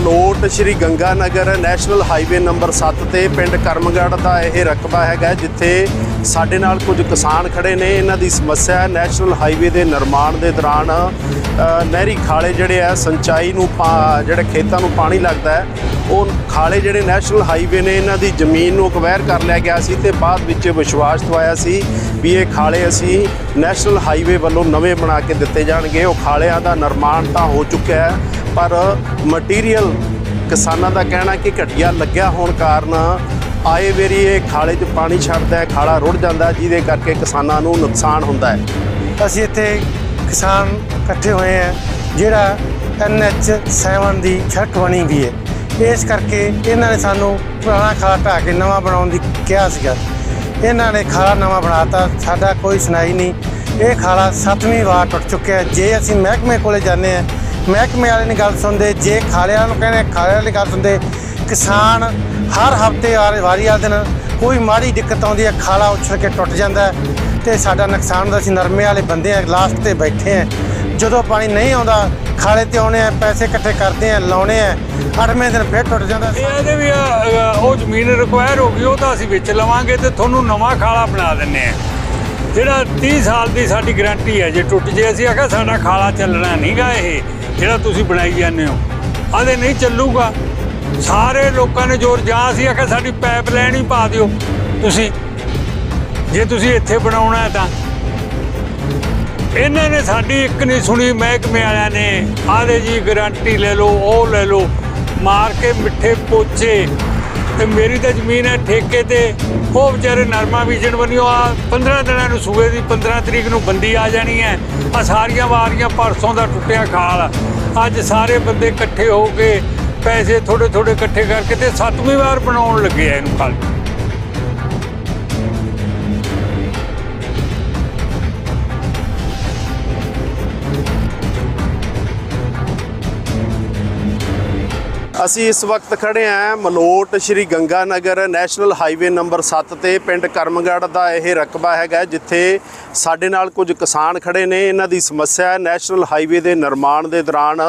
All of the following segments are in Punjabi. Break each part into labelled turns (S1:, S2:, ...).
S1: Malout Shri Ganga Nagar national highway number 7 ਤੇ ਪਿੰਡ ਕਰਮਗੜ੍ਹ ਦਾ ਇਹ ਰਕਬਾ ਹੈਗਾ, ਜਿੱਥੇ ਸਾਡੇ ਨਾਲ ਕੁਝ ਕਿਸਾਨ ਖੜੇ ਨੇ। ਇਹਨਾਂ ਦੀ ਸਮੱਸਿਆ ਹੈ, ਨੈਸ਼ਨਲ ਹਾਈਵੇ ਦੇ ਨਿਰਮਾਣ ਦੇ ਦੌਰਾਨ ਨਹਿਰੀ ਖਾਲੇ ਜਿਹੜੇ ਆ, ਸਿੰਚਾਈ ਨੂੰ ਪਾ- ਜਿਹੜੇ ਖੇਤਾਂ ਨੂੰ ਪਾਣੀ ਲੱਗਦਾ ਹੈ, ਉਹ ਖਾਲੇ ਜਿਹੜੇ ਨੈਸ਼ਨਲ ਹਾਈਵੇ ਨੇ, ਇਹਨਾਂ ਦੀ ਜ਼ਮੀਨ ਨੂੰ ਅਕਵਾਇਰ ਕਰ ਲਿਆ ਗਿਆ ਸੀ ਤੇ ਬਾਅਦ ਵਿੱਚ ਵਿਸ਼ਵਾਸ ਦਵਾਇਆ ਸੀ ਵੀ ਇਹ ਖਾਲੇ ਅਸੀਂ ਨੈਸ਼ਨਲ ਹਾਈਵੇ ਵੱਲੋਂ ਨਵੇਂ ਬਣਾ ਕੇ ਦਿੱਤੇ ਜਾਣਗੇ। ਉਹ ਖਾਲਿਆਂ ਦਾ ਨਿਰਮਾਣ ਤਾਂ ਹੋ ਚੁੱਕਿਆ ਹੈ, ਪਰ ਮਟੀਰੀਅਲ ਕਿਸਾਨਾਂ ਦਾ ਕਹਿਣਾ ਕਿ ਘਟੀਆ ਲੱਗਿਆ ਹੋਣ ਕਾਰਨ ਆਏ ਵੇਰੀ ਇਹ ਖਾਲੇ 'ਚ ਪਾਣੀ ਛੱਡਦਾ ਹੈ, ਖਾਲਾ ਰੁੜ ਜਾਂਦਾ ਜਿਹਦੇ ਕਰਕੇ ਕਿਸਾਨਾਂ ਨੂੰ ਨੁਕਸਾਨ ਹੁੰਦਾ ਹੈ।
S2: ਅਸੀਂ ਇੱਥੇ ਕਿਸਾਨ ਇਕੱਠੇ ਹੋਏ ਆ ਜਿਹੜਾ ਐਨਐਚ 7 ਦੀ ਸੜਕ ਬਣੀ ਵੀ ਹੈ। ਇਸ ਕਰਕੇ ਇਹਨਾਂ ਨੇ ਸਾਨੂੰ ਪੁਰਾਣਾ ਖਾਲਾ ਢਾਹ ਕੇ ਨਵਾਂ ਬਣਾਉਣ ਦੀ ਕਿਹਾ ਸੀਗਾ। ਇਹਨਾਂ ਨੇ ਖਾਲਾ ਨਵਾਂ ਬਣਾਤਾ, ਸਾਡਾ ਕੋਈ ਸੁਣਾਈ ਨਹੀਂ। ਇਹ ਖਾਲਾ ਸੱਤਵੀਂ ਵਾਰ ਟੁੱਟ ਚੁੱਕਿਆ ਜੇ ਅਸੀਂ ਮਹਿਕਮੇ ਕੋਲੇ ਜਾਂਦੇ ਆ ਮਹਿਕਮੇ ਵਾਲੇ ਨੇ ਗੱਲ ਸੁਣਦੇ, ਜੇ ਖਾਲੇ ਵਾਲਿਆਂ ਨੂੰ ਕਹਿੰਦੇ ਖਾਲੇ ਵਾਲੇ ਗੱਲ ਸੁਣਦੇ, ਕਿਸਾਨ ਹਰ ਹਫ਼ਤੇ ਵਾਰੀ ਵਾਲੇ ਦਿਨ ਕੋਈ ਮਾੜੀ ਦਿੱਕਤ ਆਉਂਦੀ ਹੈ, ਖਾਲਾ ਉਛਲ ਕੇ ਟੁੱਟ ਜਾਂਦਾ ਹੈ ਤੇ ਸਾਡਾ ਨੁਕਸਾਨ ਹੁੰਦਾ ਅਸੀਂ ਨਰਮੇ ਵਾਲੇ ਬੰਦੇ ਆ ਲਾਸਟ ਤੇ ਬੈਠੇ ਆ ਜਦੋਂ ਪਾਣੀ ਨਹੀਂ ਆਉਂਦਾ, ਖਾਲੇ ਤੇ ਆਉਣੇ ਆ ਪੈਸੇ ਇਕੱਠੇ ਕਰਦੇ ਆ ਲਾਉਣੇ ਆ ਅੱਠਵੇਂ ਦਿਨ ਫਿਰ ਟੁੱਟ ਜਾਂਦਾ
S3: ਇਹ ਇਹਦੇ ਵੀ ਉਹ ਜ਼ਮੀਨ ਰਿਕੁਆਇਰ ਹੋ ਗਈ, ਉਹ ਤਾਂ ਅਸੀਂ ਵਿੱਚ ਲਵਾਂਗੇ ਤੇ ਤੁਹਾਨੂੰ ਨਵਾਂ ਖਾਲਾ ਬਣਾ ਦਿੰਨੇ ਆ ਜਿਹੜਾ 30 ਸਾਲ ਦੀ ਸਾਡੀ ਗਾਰੰਟੀ ਹੈ, ਜੇ ਟੁੱਟ ਜੇ, ਅਸੀਂ ਆਖਿਆ ਸਾਡਾ ਖਾਲਾ ਚੱਲਣਾ ਨਹੀਂਗਾ ਇਹ, ਜਿਹੜਾ ਤੁਸੀਂ ਬਣਾਈ ਜਾਂਦੇ ਹੋ। ਆਦੇ ਨਹੀਂ ਚੱਲੂਗਾ। ਸਾਰੇ ਲੋਕਾਂ ਨੇ ਜ਼ੋਰ ਜਾਂ ਸੀ, ਆਖਿਆ ਸਾਡੀ ਪਾਈਪ ਲਾਈਨ ਹੀ ਪਾ ਦਿਓ ਤੁਸੀਂ। ਜੇ ਤੁਸੀਂ ਇੱਥੇ ਬਣਾਉਣਾ ਹੈ ਤਾਂ। ਇਹਨਾਂ ਨੇ ਸਾਡੀ ਇੱਕ ਨਹੀਂ ਸੁਣੀ, ਮਹਿਕਮੇ ਵਾਲਿਆਂ ਨੇ। ਆਦੇ ਜੀ ਗਾਰੰਟੀ ਲੈ ਲਓ, ਉਹ ਲੈ ਲਓ, ਮਾਰ ਕੇ ਮਿੱਠੇ ਪੋਚੇ। ਤੇ ਮੇਰੀ ਤਾਂ ਜ਼ਮੀਨ ਹੈ ਠੇਕੇ ਤੇ। ਉਹ ਵਿਚਾਰੇ ਨਰਮਾ ਬੀਜਣ ਬਣਿਓ ਆ 15 ਦਿਨਾਂ ਨੂੰ ਸੂਏ ਦੀ 15 ਤਰੀਕ ਨੂੰ ਬੰਦੀ ਆ ਜਾਣੀ ਹੈ। ਆ ਸਾਰੀਆਂ ਵਾਰੀਆਂ ਪਰਸੋਂ ਦਾ ਟੁੱਟਿਆ ਖਾਲ ਅੱਜ ਸਾਰੇ ਬੰਦੇ ਇਕੱਠੇ ਹੋ ਕੇ ਪੈਸੇ ਥੋੜੇ ਥੋੜੇ ਇਕੱਠੇ ਕਰਕੇ ਤੇ ਸੱਤਵੀਂ ਵਾਰ ਬਣਾਉਣ ਲੱਗੇ ਆ ਇਹਨੂੰ ਖਾਲ
S1: ਅਸੀਂ ਇਸ ਵਕਤ ਖੜੇ ਆਂ Malout Shri Ganga Nagar national highway number 7 ਤੇ ਪਿੰਡ ਕਰਮਗੜ੍ਹ ਦਾ ਇਹ ਰਕਬਾ ਹੈਗਾ ਜਿੱਥੇ ਸਾਡੇ ਨਾਲ ਕੁਝ ਕਿਸਾਨ ਖੜੇ ਨੇ। ਇਹਨਾਂ ਦੀ ਸਮੱਸਿਆ ਹੈ, ਨੈਸ਼ਨਲ ਹਾਈਵੇ ਦੇ ਨਿਰਮਾਣ ਦੇ ਦੌਰਾਨ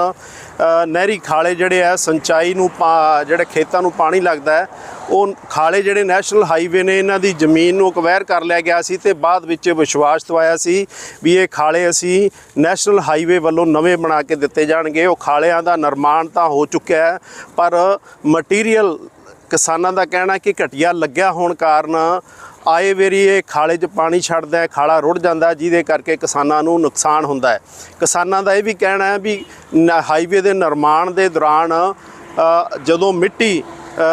S1: ਨਹਿਰੀ ਖਾਲੇ ਜਿਹੜੇ ਆ, ਸਿੰਚਾਈ ਨੂੰ ਪਾ- ਜਿਹੜੇ ਖੇਤਾਂ ਨੂੰ ਪਾਣੀ ਲੱਗਦਾ ਹੈ, ਉਹ ਖਾਲੇ ਜਿਹੜੇ ਨੈਸ਼ਨਲ ਹਾਈਵੇ ਨੇ, ਇਹਨਾਂ ਦੀ ਜ਼ਮੀਨ ਨੂੰ ਅਕਵਾਇਰ ਕਰ ਲਿਆ ਗਿਆ ਸੀ ਤੇ ਬਾਅਦ ਵਿੱਚ ਵਿਸ਼ਵਾਸ ਦਵਾਇਆ ਸੀ ਵੀ ਇਹ ਖਾਲੇ ਅਸੀਂ ਨੈਸ਼ਨਲ ਹਾਈਵੇ ਵੱਲੋਂ ਨਵੇਂ ਬਣਾ ਕੇ ਦਿੱਤੇ ਜਾਣਗੇ। ਉਹ ਖਾਲਿਆਂ ਦਾ ਨਿਰਮਾਣ ਤਾਂ ਹੋ ਚੁੱਕਿਆ ਹੈ ਪਰ ਮਟੀਰੀਅਲ ਕਿਸਾਨਾਂ ਦਾ ਕਹਿਣਾ ਕਿ ਘਟੀਆ ਲੱਗਿਆ ਹੋਣ ਕਾਰਨ ਆਏ ਵੇਰੀ ਇਹ ਖਾਲੇ 'ਚ ਪਾਣੀ ਛੱਡਦਾ ਹੈ, ਖਾਲਾ ਰੁੜ ਜਾਂਦਾ ਜਿਹਦੇ ਕਰਕੇ ਕਿਸਾਨਾਂ ਨੂੰ ਨੁਕਸਾਨ ਹੁੰਦਾ ਹੈ। ਕਿਸਾਨਾਂ ਦਾ ਇਹ ਵੀ ਕਹਿਣਾ ਹੈ ਵੀ ਨ- ਹਾਈਵੇ ਦੇ ਨਿਰਮਾਣ ਦੇ ਦੌਰਾਨ ਜਦੋਂ ਮਿੱਟੀ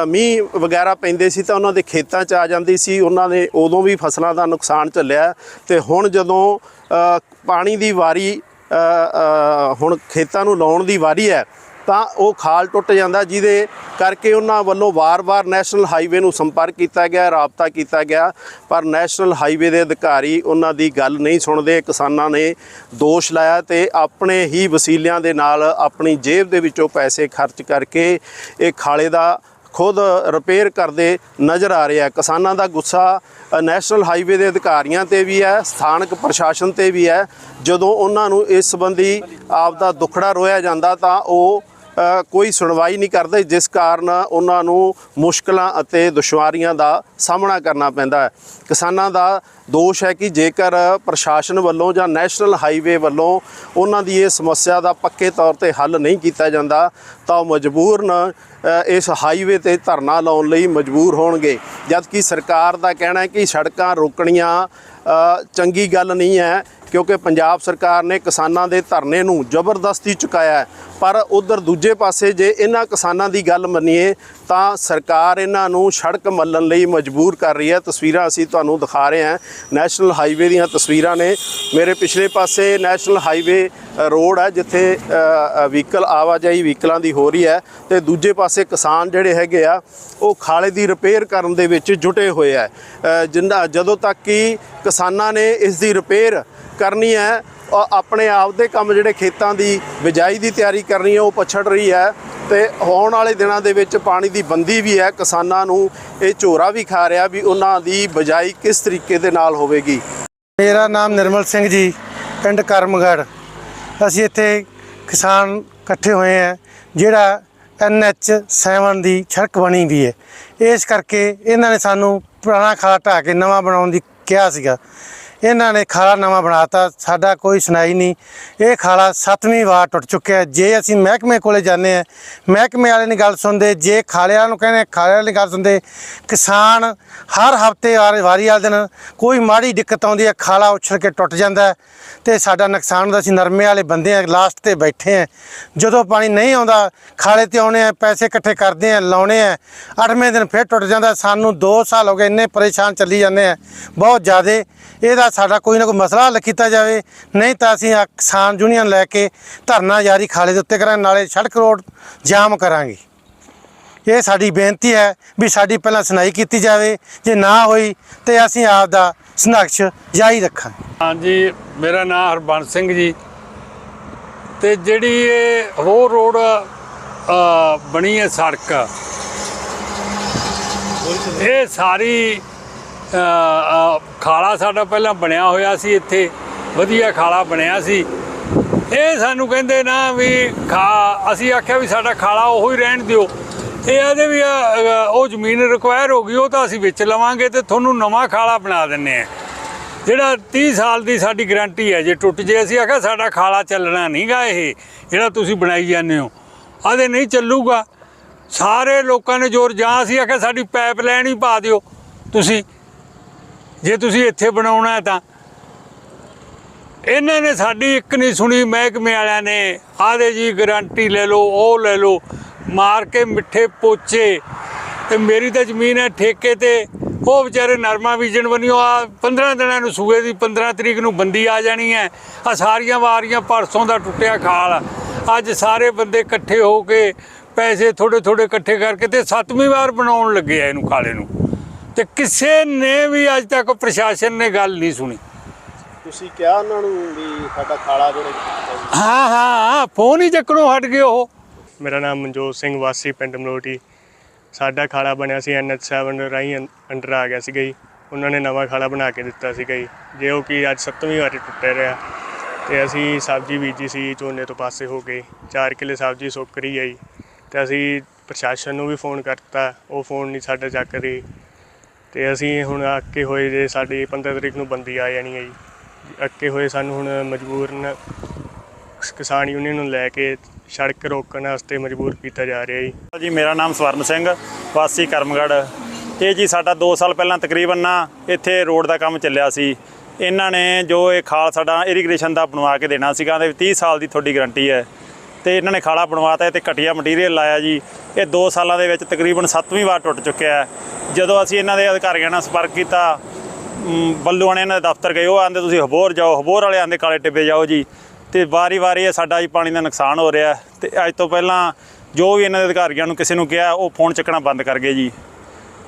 S1: ਮੀਂਹ ਵਗੈਰਾ ਪੈਂਦੇ ਸੀ ਤਾਂ ਉਹਨਾਂ ਦੇ ਖੇਤਾਂ 'ਚ ਆ ਜਾਂਦੀ ਸੀ, ਉਹਨਾਂ ਨੇ ਉਦੋਂ ਵੀ ਫਸਲਾਂ ਦਾ ਨੁਕਸਾਨ ਝੱਲਿਆ ਤੇ ਹੁਣ ਜਦੋਂ ਪਾਣੀ ਦੀ ਵਾਰੀ ਹੁਣ ਖੇਤਾਂ ਨੂੰ ਲਾਉਣ ਦੀ ਵਾਰੀ ਹੈ ਤਾਂ ਉਹ ਖਾਲ ਟੁੱਟ ਜਾਂਦਾ, ਜਿਹਦੇ ਕਰਕੇ ਉਹਨਾਂ ਵੱਲੋਂ ਵਾਰ-ਵਾਰ ਨੈਸ਼ਨਲ ਹਾਈਵੇ ਨੂੰ ਸੰਪਰਕ ਕੀਤਾ ਗਿਆ, ਰਾਬਤਾ ਕੀਤਾ ਗਿਆ। ਪਰ ਨੈਸ਼ਨਲ ਹਾਈਵੇ ਦੇ ਅਧਿਕਾਰੀ ਉਹਨਾਂ ਦੀ ਗੱਲ ਨਹੀਂ ਸੁਣਦੇ। ਕਿਸਾਨਾਂ ਨੇ ਦੋਸ਼ ਲਾਇਆ ਤੇ ਆਪਣੇ ਹੀ ਵਸੀਲਿਆਂ ਦੇ ਨਾਲ ਆਪਣੀ ਜੇਬ ਦੇ ਵਿੱਚੋਂ ਪੈਸੇ ਖਰਚ ਕਰਕੇ ਇਹ ਖਾਲੇ ਦਾ ਖੁਦ ਰਿਪੇਅਰ ਕਰਦੇ ਨਜ਼ਰ ਆ ਰਿਹਾ ਕਿਸਾਨਾਂ ਦਾ ਗੁੱਸਾ ਨੈਸ਼ਨਲ ਹਾਈਵੇ ਦੇ ਅਧਿਕਾਰੀਆਂ ਤੇ ਵੀ ਹੈ, ਸਥਾਨਕ ਪ੍ਰਸ਼ਾਸਨ ਤੇ ਵੀ ਹੈ। ਜਦੋਂ ਉਹਨਾਂ ਨੂੰ ਇਸ ਸੰਬੰਧੀ ਆਪ ਦਾ ਦੁੱਖੜਾ ਰੋਇਆ ਜਾਂਦਾ ਤਾਂ ਉਹ ਕੋਈ ਸੁਣਵਾਈ ਨਹੀਂ ਕਰਦੇ, ਜਿਸ ਕਾਰਨ ਉਹਨਾਂ ਨੂੰ ਮੁਸ਼ਕਲਾਂ ਅਤੇ ਦੁਸ਼ਵਾਰੀਆਂ ਦਾ ਸਾਹਮਣਾ ਕਰਨਾ ਪੈਂਦਾ ਹੈ। ਕਿਸਾਨਾਂ ਦਾ ਦੋਸ਼ ਹੈ ਕਿ ਜੇਕਰ ਪ੍ਰਸ਼ਾਸਨ ਵੱਲੋਂ ਜਾਂ ਨੈਸ਼ਨਲ ਹਾਈਵੇ ਵੱਲੋਂ ਉਹਨਾਂ ਦੀ ਇਹ ਸਮੱਸਿਆ ਦਾ ਪੱਕੇ ਤੌਰ ਤੇ ਹੱਲ ਨਹੀਂ ਕੀਤਾ ਜਾਂਦਾ, ਤਾਂ ਉਹ ਮਜਬੂਰਨ ਇਸ ਹਾਈਵੇ ਤੇ ਧਰਨਾ ਲਾਉਣ ਲਈ ਮਜਬੂਰ ਹੋਣਗੇ। ਜਦਕਿ ਸਰਕਾਰ ਦਾ ਕਹਿਣਾ ਹੈ ਕਿ ਸੜਕਾਂ ਰੋਕਣੀਆਂ ਚੰਗੀ ਗੱਲ ਨਹੀਂ ਹੈ ਕਿਉਂਕਿ ਪੰਜਾਬ ਸਰਕਾਰ ਨੇ ਕਿਸਾਨਾਂ ਦੇ ਧਰਨੇ ਨੂੰ ਜ਼ਬਰਦਸਤੀ ਚੁਕਾਇਆ ਪਰ ਉਧਰ ਦੂਜੇ ਪਾਸੇ ਜੇ ਇਹਨਾਂ ਕਿਸਾਨਾਂ ਦੀ ਗੱਲ ਮੰਨੀਏ ਤਾਂ ਸਰਕਾਰ ਇਹਨਾਂ ਨੂੰ ਸੜਕ ਮੱਲਣ ਲਈ ਮਜਬੂਰ ਕਰ ਰਹੀ ਹੈ। ਤਸਵੀਰਾਂ ਅਸੀਂ ਤੁਹਾਨੂੰ ਦਿਖਾ ਰਹੇ ਹਾਂ। ਨੈਸ਼ਨਲ ਹਾਈਵੇ ਦੀਆਂ ਤਸਵੀਰਾਂ ਨੇ। ਮੇਰੇ ਪਿਛਲੇ ਪਾਸੇ ਨੈਸ਼ਨਲ ਹਾਈਵੇ ਰੋਡ ਹੈ ਜਿੱਥੇ ਵਹੀਕਲ ਆਵਾਜਾਈ ਵਹੀਕਲਾਂ ਦੀ ਹੋ ਰਹੀ ਹੈ ਤੇ ਦੂਜੇ ਪਾਸੇ ਕਿਸਾਨ ਜਿਹੜੇ ਹੈਗੇ ਆ ਉਹ ਖਾਲੇ ਦੀ ਰਿਪੇਅਰ ਕਰਨ ਦੇ ਵਿੱਚ ਜੁਟੇ ਹੋਏ ਆ ਅ, ਜਿੰਨਾ ਜਦੋਂ ਤੱਕ ਕਿ ਕਿਸਾਨਾਂ ਨੇ ਇਸ ਦੀ ਰਿਪੇਅਰ ਕਰਨੀ ਹੈ। ਉਹ ਆਪਣੇ ਆਪ ਦੇ ਕੰਮ ਜਿਹੜੇ ਖੇਤਾਂ ਦੀ ਬਿਜਾਈ ਦੀ ਤਿਆਰੀ ਕਰਨੀ ਹੈ, ਉਹ ਪਛੜ ਰਹੀ ਹੈ। ਤੇ ਆਉਣ ਵਾਲੇ ਦਿਨਾਂ ਦੇ ਵਿੱਚ ਪਾਣੀ ਦੀ ਬੰਦੀ ਵੀ ਹੈ। ਕਿਸਾਨਾਂ ਨੂੰ ਇਹ ਝੋਰਾ ਵੀ ਖਾ ਰਿਹਾ ਵੀ ਉਹਨਾਂ ਦੀ ਬਿਜਾਈ ਕਿਸ ਤਰੀਕੇ ਦੇ ਨਾਲ ਹੋਵੇਗੀ।
S2: ਮੇਰਾ ਨਾਮ ਨਿਰਮਲ ਸਿੰਘ ਜੀ, ਪਿੰਡ ਕਰਮਗੜ੍ਹ। ਅਸੀਂ ਇੱਥੇ ਕਿਸਾਨ ਇਕੱਠੇ ਹੋਏ ਆ ਜਿਹੜਾ ਐਨਐਚ 7 ਦੀ ਸੜਕ ਬਣੀ ਵੀ ਹੈ। ਇਸ ਕਰਕੇ ਇਹਨਾਂ ਨੇ ਸਾਨੂੰ ਪੁਰਾਣਾ ਖਾਲਾ ਢਾਹ ਕੇ ਨਵਾਂ ਬਣਾਉਣ ਦੀ ਕਿਹਾ ਸੀਗਾ। ਇਹਨਾਂ ਨੇ ਖਾਲਾ ਨਵਾਂ ਬਣਾਤਾ, ਸਾਡਾ ਕੋਈ ਸੁਣਾਈ ਨਹੀਂ। ਇਹ ਖਾਲਾ ਸੱਤਵੀਂ ਵਾਰ ਟੁੱਟ ਚੁੱਕਿਆ ਜੇ ਅਸੀਂ ਮਹਿਕਮੇ ਕੋਲੇ ਜਾਂਦੇ ਆ ਮਹਿਕਮੇ ਵਾਲੇ ਨਹੀਂ ਗੱਲ ਸੁਣਦੇ। ਜੇ ਖਾਲੇ ਵਾਲਿਆਂ ਨੂੰ ਕਹਿੰਦੇ ਖਾਲੇ ਵਾਲੇ ਨਹੀਂ ਗੱਲ ਸੁਣਦੇ। ਕਿਸਾਨ ਹਰ ਹਫ਼ਤੇ ਵਾਰ ਵਾਰੀ ਵਾਲੇ ਦਿਨ ਕੋਈ ਮਾੜੀ ਦਿੱਕਤ ਆਉਂਦੀ ਹੈ, ਖਾਲਾ ਉਛਲ ਕੇ ਟੁੱਟ ਜਾਂਦਾ ਹੈ। ਤੇ ਸਾਡਾ ਨੁਕਸਾਨ ਹੁੰਦਾ, ਅਸੀਂ ਨਰਮੇ ਵਾਲੇ ਬੰਦੇ ਆ ਲਾਸਟ ਤੇ ਬੈਠੇ ਆ ਜਦੋਂ ਪਾਣੀ ਨਹੀਂ ਆਉਂਦਾ, ਖਾਲੇ ਤੇ ਆਉਣੇ ਆ ਪੈਸੇ ਇਕੱਠੇ ਕਰਦੇ ਆ ਲਾਉਣੇ ਆ ਅੱਠਵੇਂ ਦਿਨ ਫਿਰ ਟੁੱਟ ਜਾਂਦਾ, ਸਾਨੂੰ 2 ਸਾਲ ਹੋ ਗਏ, ਇੰਨੇ ਪਰੇਸ਼ਾਨ ਚੱਲੀ ਜਾਂਦੇ ਆ ਬਹੁਤ ਜ਼ਿਆਦੇ। ਇਹਦਾ ਸਾਡਾ ਕੋਈ ਨਾ ਕੋਈ ਮਸਲਾ ਹੱਲ ਕੀਤਾ ਜਾਵੇ। ਨਹੀਂ ਤਾਂ ਅਸੀਂ ਆਹ ਕਿਸਾਨ ਯੂਨੀਅਨ ਲੈ ਕੇ ਧਰਨਾ ਜਾਰੀ ਖਾਲੇ ਦੇ ਉੱਤੇ ਕਰਾਂਗੇ, ਨਾਲੇ ਸੜਕ ਰੋਡ ਜਾਮ ਕਰਾਂਗੇ। ਇਹ ਸਾਡੀ ਬੇਨਤੀ ਹੈ ਵੀ ਸਾਡੀ ਪਹਿਲਾਂ ਸੁਣਾਈ ਕੀਤੀ ਜਾਵੇ, ਜੇ ਨਾ ਹੋਈ ਤੇ ਅਸੀਂ ਆਪ ਦਾ ਸੰਘਰਸ਼ ਜਾਰੀ ਰੱਖਾਂਗੇ।
S3: ਹਾਂਜੀ, ਮੇਰਾ ਨਾਮ ਹਰਬੰਸ ਸਿੰਘ ਜੀ। ਤੇ ਜਿਹੜੀ ਇਹ ਹੋਰ ਰੋਡ ਬਣੀ ਹੈ ਸੜਕ, ਇਹ ਸਾਰੀ ਖਾਲਾ ਸਾਡਾ ਪਹਿਲਾਂ ਬਣਿਆ ਹੋਇਆ ਸੀ ਇੱਥੇ। ਵਧੀਆ ਖਾਲਾ ਬਣਿਆ ਸੀ। ਇਹ ਸਾਨੂੰ ਕਹਿੰਦੇ ਨਾ ਵੀ ਖਾ, ਅਸੀਂ ਆਖਿਆ ਵੀ ਸਾਡਾ ਖਾਲਾ ਉਹੋ ਹੀ ਰਹਿਣ ਦਿਓ। ਇਹ ਆਦੇ ਵੀ ਉਹ ਜ਼ਮੀਨ ਰਿਕੁਆਇਰ ਹੋ ਗਈ, ਉਹ ਤਾਂ ਅਸੀਂ ਵਿੱਚ ਲਵਾਂਗੇ ਤੇ ਤੁਹਾਨੂੰ ਨਵਾਂ ਖਾਲਾ ਬਣਾ ਦਿੰਨੇ ਆ। ਜਿਹੜਾ 30 ਸਾਲ ਦੀ ਸਾਡੀ ਗਾਰੰਟੀ ਹੈ, ਜੇ ਟੁੱਟ ਜੇ, ਅਸੀਂ ਆਖਿਆ ਸਾਡਾ ਖਾਲਾ ਚੱਲਣਾ ਨਹੀਂਗਾ ਇਹ, ਜਿਹੜਾ ਤੁਸੀਂ ਬਣਾਈ ਜਾਂਦੇ ਹੋ। ਆਦੇ ਨਹੀਂ ਚੱਲੂਗਾ। ਸਾਰੇ ਲੋਕਾਂ ਨੇ ਜ਼ੋਰ ਜਾਂ ਅਸੀਂ ਆਖਿਆ ਸਾਡੀ ਪਾਈਪਲਾਈਨ ਹੀ ਪਾ ਦਿਓ ਤੁਸੀਂ। ਜੇ ਤੁਸੀਂ ਇੱਥੇ ਬਣਾਉਣਾ ਹੈ ਤਾਂ। ਇਹਨਾਂ ਨੇ ਸਾਡੀ ਇੱਕ ਨਹੀਂ ਸੁਣੀ, ਮਹਿਕਮੇ ਵਾਲਿਆਂ ਨੇ। ਆਦੇ ਜੀ ਗਾਰੰਟੀ ਲੈ ਲਓ, ਉਹ ਲੈ ਲਓ। ਮਾਰ ਕੇ ਮਿੱਠੇ ਪੋਚੇ। ਤੇ ਮੇਰੀ ਤਾਂ ਜ਼ਮੀਨ ਹੈ ਠੇਕੇ ਤੇ। ਉਹ ਵਿਚਾਰੇ ਨਰਮਾ ਬੀਜਣ ਬਣਿਓ ਆ 15 ਦਿਨਾਂ ਨੂੰ ਸੂਏ ਦੀ 15 ਤਰੀਕ ਨੂੰ ਬੰਦੀ ਆ ਜਾਣੀ ਹੈ। ਆ ਸਾਰੀਆਂ ਵਾਰੀਆਂ ਪਰਸੋਂ ਦਾ ਟੁੱਟਿਆ ਖਾਲ। ਅੱਜ ਸਾਰੇ ਬੰਦੇ ਇਕੱਠੇ ਹੋ ਕੇ ਪੈਸੇ ਥੋੜੇ ਥੋੜੇ ਇਕੱਠੇ ਕਰਕੇ ਤੇ ਸੱਤਵੀਂ ਵਾਰ ਬਣਾਉਣ ਲੱਗੇ ਆ ਇਹਨੂੰ ਖਾਲੇ ਨੂੰ। ਤੇ ਕਿਸੇ ਨੇ ਵੀ ਅੱਜ ਤੱਕ ਪ੍ਰਸ਼ਾਸਨ ਨੇ ਗੱਲ ਨਹੀਂ ਸੁਣੀ।
S1: ਤੁਸੀਂ ਕਿਹਾ ਉਹਨਾਂ ਨੂੰ ਵੀ ਸਾਡਾ ਖਾਲਾ ਜਿਹੜੇ
S3: ਹਾਂ ਹਾਂ ਫੋਨ ਹੀ ਚੱਕਣੋਂ ਹਟ ਗਏ ਉਹ।
S4: ਮੇਰਾ ਨਾਮ ਮਨਜੋਤ ਸਿੰਘ ਵਾਸੀ ਪਿੰਡ ਮਲੋਟੀ। ਸਾਡਾ ਖਾਲਾ ਬਣਿਆ ਸੀ ਐਨਐਚ7 ਰਾਹੀਂ ਅੰ- ਅੰਡਰ ਆ ਗਿਆ ਸੀਗਾ ਜੀ। ਉਹਨਾਂ ਨੇ ਨਵਾਂ ਖਾਲਾ ਬਣਾ ਕੇ ਦਿੱਤਾ ਸੀਗਾ ਜੀ। ਜੇ ਉਹ ਕਿ ਅੱਜ ਸੱਤਵੀਂ ਵਾਰੀ ਟੁੱਟਿਆ ਰਿਹਾ। ਤੇ ਅਸੀਂ ਸਬਜ਼ੀ ਬੀਜੀ ਸੀ ਝੋਨੇ ਤੋਂ ਪਾਸੇ ਹੋ ਗਏ 4 ਕਿੱਲੇ ਸਬਜ਼ੀ ਸੁੱਕ ਰਹੀ ਹੈ ਜੀ। ਤੇ ਅਸੀਂ ਪ੍ਰਸ਼ਾਸਨ ਨੂੰ ਵੀ ਫੋਨ ਕਰਤਾ। ਉਹ ਫੋਨ ਨਹੀਂ ਸਾਡਾ ਚੱਕ ਰਹੀ ਤੇ ਅਸੀਂ ਹੁਣ ਅੱਕੇ ਹੋਏ ਜੇ ਸਾਡੀ 15 ਤਰੀਕ ਨੂੰ ਬੰਦੀ ਆ ਜਾਣੀ ਹੈ ਜੀ। ਅੱਕੇ ਹੋਏ ਸਾਨੂੰ ਹੁਣ ਮਜਬੂਰਨ ਕਿਸਾਨ ਯੂਨੀਅਨ ਨੂੰ ਲੈ ਕੇ ਸੜਕ ਰੋਕਣ ਵਾਸਤੇ ਮਜਬੂਰ ਕੀਤਾ ਜਾ ਰਿਹਾ ਜੀ।
S5: ਜੀ, ਮੇਰਾ ਨਾਮ ਸਵਰਨ ਸਿੰਘ, ਵਾਸੀ ਕਰਮਗੜ ਇਹ ਜੀ ਸਾਡਾ 2 ਸਾਲ ਪਹਿਲਾਂ ਤਕਰੀਬਨ ਨਾ ਇੱਥੇ ਰੋਡ ਦਾ ਕੰਮ ਚੱਲਿਆ ਸੀ। ਇਹਨਾਂ ਨੇ ਜੋ ਇਹ ਖਾਲ ਸਾਡਾ ਇਰੀਗੇਸ਼ਨ ਦਾ ਬਣਵਾ ਕੇ ਦੇਣਾ ਸੀਗਾ ਤੇ 30 ਸਾਲ ਦੀ ਤੁਹਾਡੀ ਗਾਰੰਟੀ ਹੈ। ਤੇ ਇਹਨਾਂ ਨੇ ਖਾਲਾ ਬਣਵਾਤਾ ਤੇ ਘਟੀਆ ਮਟੀਰੀਅਲ ਲਾਇਆ ਜੀ। ਇਹ 2 ਸਾਲਾਂ ਦੇ ਵਿੱਚ ਤਕਰੀਬਨ 7ਵੀਂ ਵਾਰ ਟੁੱਟ ਚੁੱਕਿਆ ਹੈ। ਜਦੋਂ ਅਸੀਂ ਇਹਨਾਂ ਦੇ ਅਧਿਕਾਰੀਆਂ ਨਾਲ ਸੰਪਰਕ ਕੀਤਾ ਮ, ਬੱਲੂ ਆਣੇ ਇਹਨਾਂ ਦੇ ਦਫ਼ਤਰ ਗਏ ਉਹ ਆਂਦੇ ਤੁਸੀਂ ਹਬੋਰ ਜਾਓ ਹਬੋਰ ਵਾਲੇ ਆਂਦੇ ਕਾਲੇ ਟਿੱਬੇ ਜਾਓ ਜੀ। ਤੇ ਵਾਰੀ ਵਾਰੀ ਇਹ ਸਾਡਾ ਜੀ ਪਾਣੀ ਦਾ ਨੁਕਸਾਨ ਹੋ ਰਿਹਾ ਤੇ ਅੱਜ ਤੋਂ ਪਹਿਲਾਂ ਜੋ ਵੀ ਇਹਨਾਂ ਦੇ ਅਧਿਕਾਰੀਆਂ ਨੂੰ ਕਿਸੇ ਨੂੰ ਕਿਹਾ ਉਹ ਫੋਨ ਚੱਕਣਾ ਬੰਦ ਕਰ ਗਏ ਜੀ।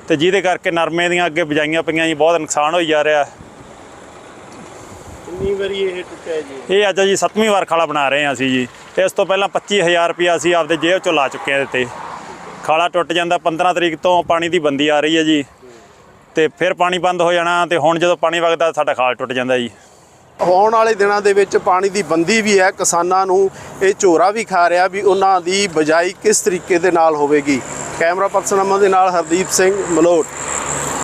S5: ਤੇ ਜਿਹਦੇ ਕਰਕੇ ਨਰਮੇ ਦੀਆਂ ਅੱਗੇ ਬਜਾਈਆਂ ਪਈਆਂ ਜੀ ਬਹੁਤ ਨੁਕਸਾਨ ਹੋਈ ਜਾ ਰਿਹਾ
S1: ਕਿੰਨੀ ਵਾਰੀ ਇਹ ਟੁੱਟਿਆ ਜੀ?
S5: ਇਹ ਅੱਜ ਜੀ ਸੱਤਵੀਂ ਵਾਰ ਖਾਲਾ ਬਣਾ ਰਹੇ ਹਾਂ ਅਸੀਂ ਜੀ। ਇਸ ਤੋਂ ਪਹਿਲਾਂ 25000 ਰੁਪਇਆ ਅਸੀਂ ਆਪਦੇ ਜੇਬ ਚੋਂ ਲਾ ਚੁੱਕੇ ਹਾਂ ਇਹਦੇ ਖਾਲਾ ਟੁੱਟ ਜਾਂਦਾ 15 ਤਰੀਕ ਤੋਂ ਪਾਣੀ ਦੀ ਬੰਦੀ ਆ ਰਹੀ ਹੈ ਜੀ। ਤੇ ਫਿਰ ਪਾਣੀ ਬੰਦ ਹੋ ਜਾਣਾ ਤੇ ਹੁਣ ਜਦੋਂ ਪਾਣੀ ਵਗਦਾ ਸਾਡਾ ਖਾਲਾ ਟੁੱਟ ਜਾਂਦਾ ਜੀ।
S1: ਆਉਣ ਵਾਲੇ ਦਿਨਾਂ ਦੇ ਵਿੱਚ ਪਾਣੀ ਦੀ ਬੰਦੀ ਵੀ ਹੈ, ਕਿਸਾਨਾਂ ਨੂੰ ਇਹ ਝੋਰਾ ਵੀ ਖਾ ਰਿਹਾ ਵੀ ਉਹਨਾਂ ਦੀ ਬਜਾਈ ਕਿਸ ਤਰੀਕੇ ਦੇ ਨਾਲ ਹੋਵੇਗੀ। ਕੈਮਰਾ ਪਰਸਨ ਅਮਨ ਦੇ ਨਾਲ ਹਰਦੀਪ ਸਿੰਘ ਮਲੋਟ।